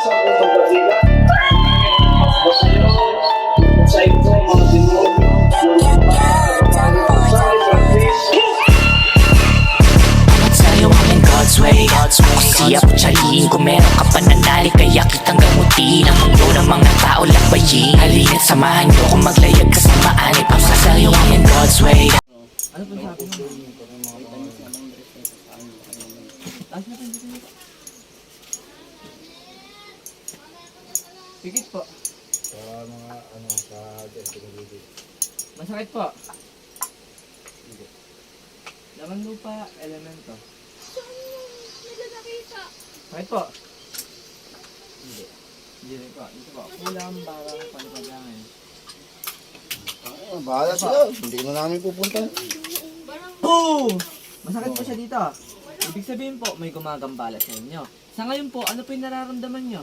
sa unang dakila. Basta nyo, sa ito, mga demonyo, yung mga sa isang Kristo. Sa'yo I'm in God's way Kung siya po tsaliin Kung meron ka pananali Kaya kitang gamutin Ang mundo ng mga tao lakbayin Halina't samahan niyo Kung maglayag kasamaan Ipasa sa'yo I'm in God's way Ano po sabi mo? Taas na tayo Pikit po. Sa mga ano, sa dyan, pinagigit. Masakit po. Laman lupa, elemento. Sakit po. Hindi. Hindi rin po. Dito po. Kulang, barang, palipadangan. Ah, bahala sila. Hindi na namin pupunta. Oh! Masakit po siya dito. Ibig sabihin po, may gumagambala sa inyo. Sa ngayon po, ano po yung nararamdaman nyo?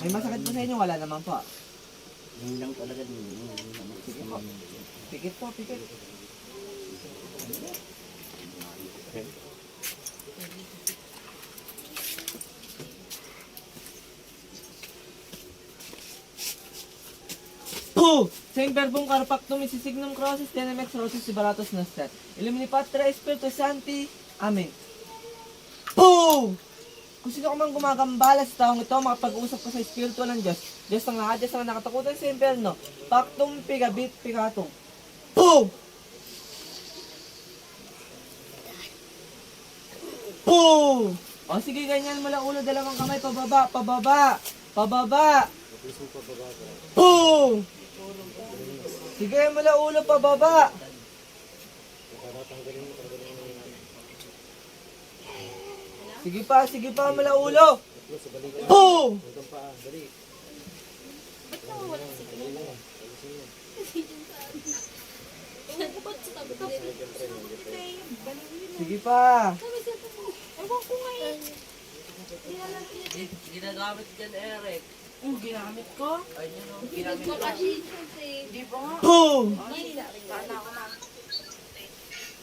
May masakit po sa inyo, wala naman po. Yun lang talaga din. Sige po. Pikit po, pikit. Po! Sa imperbong carpactum isisignum crosses tenemex rosis ibaratos noster. Illumini Patra Espiritu Santi. Amen. Po! Kung sino ka man gumagambala sa taong ito, makapag-usap ka sa Espiritu ng Diyos. Diyos ang lahat, Diyos ang nakatakutan sa impyerno. Pactum pigabit picatum. Po! Po! O sige, ganyan mo lang ulo, dalawang kamay, pababa, pababa, pababa. Po! Sige, mula ulo, pababa. Sige pa, sige pa, mula ulo. Po! Sige pa. Ewan ko nga eh. Ginagamit dyan, Eric. Ang ginamit ko? Ayun o, Ginamit ko. Hindi pa nga. Po! Po! May na rin dyan.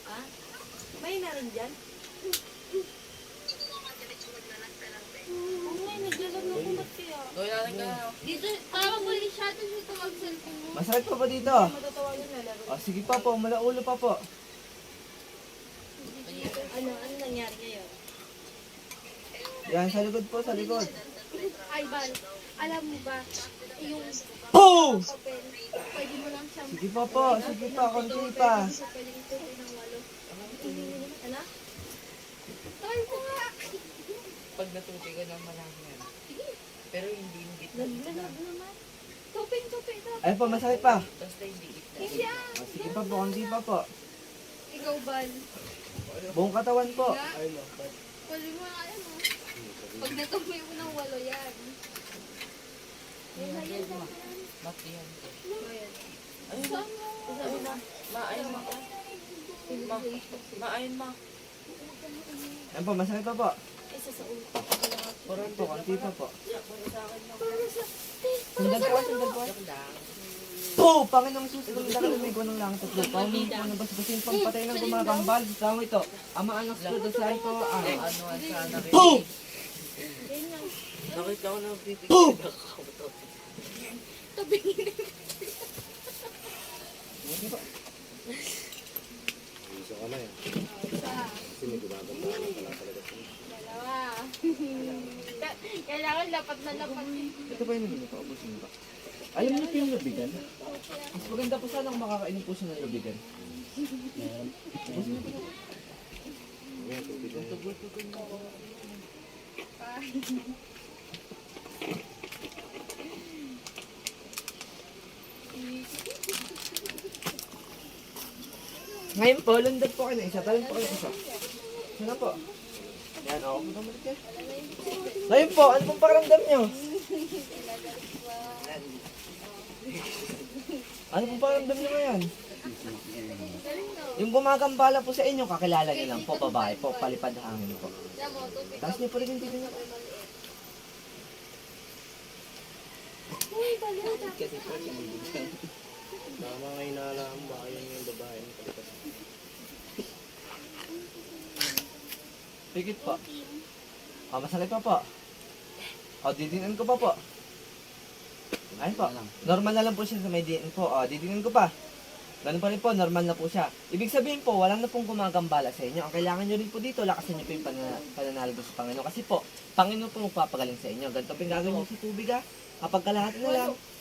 Ha? May na rin dyan? Oo nga, naglalag na ako ba't kaya? Gawin natin ka. Dito, tawag mo rin siya, tapos ito mag-cellphone mo. Masakit pa ba dito? Matatawagan na laro. O, sige pa po, mula ulo pa po. Ano, ano nangyari ngayon? Yan, sa likod po, sa likod. Ay, Bal, alam mo ba, yung Po! papel, pwede mo lang siyang... Sige pa po, sige pa, konti pa. Pwede siya pwedeng ituloy ng walo. Ano? Tawag ko nga! Pag natuti ka ng malaki yan. Pero hindi hindi Naglalag naman. Tupin, tupin, tupin. Ayun po, masakit pa. Basta hindi kita. Hindi ah. Sige pa po, konti pa po. Ikaw, Bal. Buong katawan po. Nga? Pwede mo ano. Pag natuloy mo ng walo yan. Yan na yan. Mati yan. Ayun ma. Ayun ma. Ma, ayun ma. Ma. Ma, ayun ma. Ayun po, masakit pa po. Isa sa ulo. Parang po, konti pa po. Sa... Sundal po, sundal po. Po! Panginoong Jesus, kung lang ko ng langit at lupa, humingi ko ng basbasin pagpatay ng gumagambal sa tao ito. Ama, anak, Espiritu Santo, Amen. Ano ang sana rin. Po! Yan. Nakita ko na bibig. Po! Tabingin. Isa ka na eh. Isa. Kasi may gumaganda na pala talaga. Kailangan lapat na lapat. Ito ba yung nabili ko? Ubusin ba? Ayaw niyo po yung lubigan? Mas maganda po sana kung makakainin po siya ng lubigan. Ubusin niyo po. Ayan, tubig na yan. Ngayon po, lundag po kayo ng isa. Talon po kayo isa. Sana po. Kayo. Ngayon po, ano pong pakiramdam niyo? Ano pong pakiramdam niyo ngayon? Yung gumagambala po sa inyo, kakilala niyo lang po, babae po, palipad hangin po. Tapos niyo po rin yung tito niyo. Uy, baliw. Tama nga inaalam, baka yun yung babae ng Higit pa. Thank you. Ah, masalay pa pa. Ah, o, didinan ko pa po. Ayun po. Normal na lang po siya sa may diin po. Ah, o, didinan ko pa. Ganun pa rin po, normal na po siya. Ibig sabihin po, walang na pong gumagambala sa inyo. Ang kailangan nyo rin po dito, lakasan nyo po yung panana- pananalgo sa Panginoon. Kasi po, Panginoon po magpapagaling sa inyo. Ganito po yung gagawin nyo sa tubig ha. Kapag kalahati na lang,